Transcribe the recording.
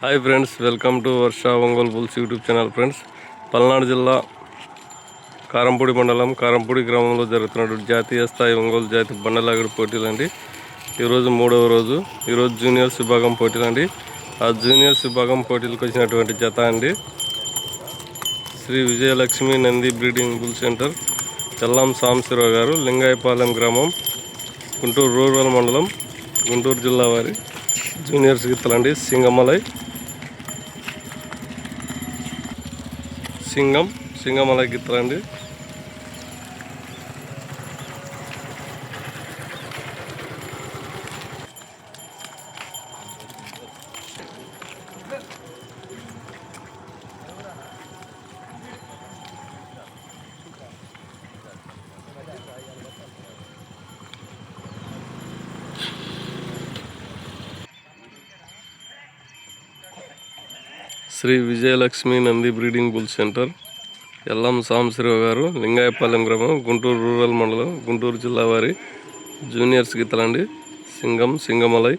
Hi friends welcome to Varsha Ongole bulls YouTube channel friends Palnadu జిల్లా కారంపూడి మండలం కారంపూడి గ్రామంలో జరుగుతున్నటువంటి జాతీయ స్థాయి ఒంగోలు జాతి బండలాగడి పోటీలు అండి ఈరోజు మూడవ రోజు ఈరోజు జూనియర్స్ విభాగం పోటీలు అండి ఆ జూనియర్స్ విభాగం పోటీలకు వచ్చినటువంటి జత అండి. Sri Vijayalakshmi Nandi breeding bull centre Challam Sambasivarao garu Lingayapalem గ్రామం గుంటూరు రూరల్ మండలం గుంటూరు జిల్లా వారి జూనియర్స్ గీతలండి Singamalai Singam Singamalai గీతలండి Sri Vijayalakshmi Nandi breeding bull centre Yellam Sambasivarao garu Lingayapalem గ్రామం గుంటూరు రూరల్ మండలం గుంటూరు జిల్లా వారి జూనియర్స్ గీతలండి సింగం సింగమలై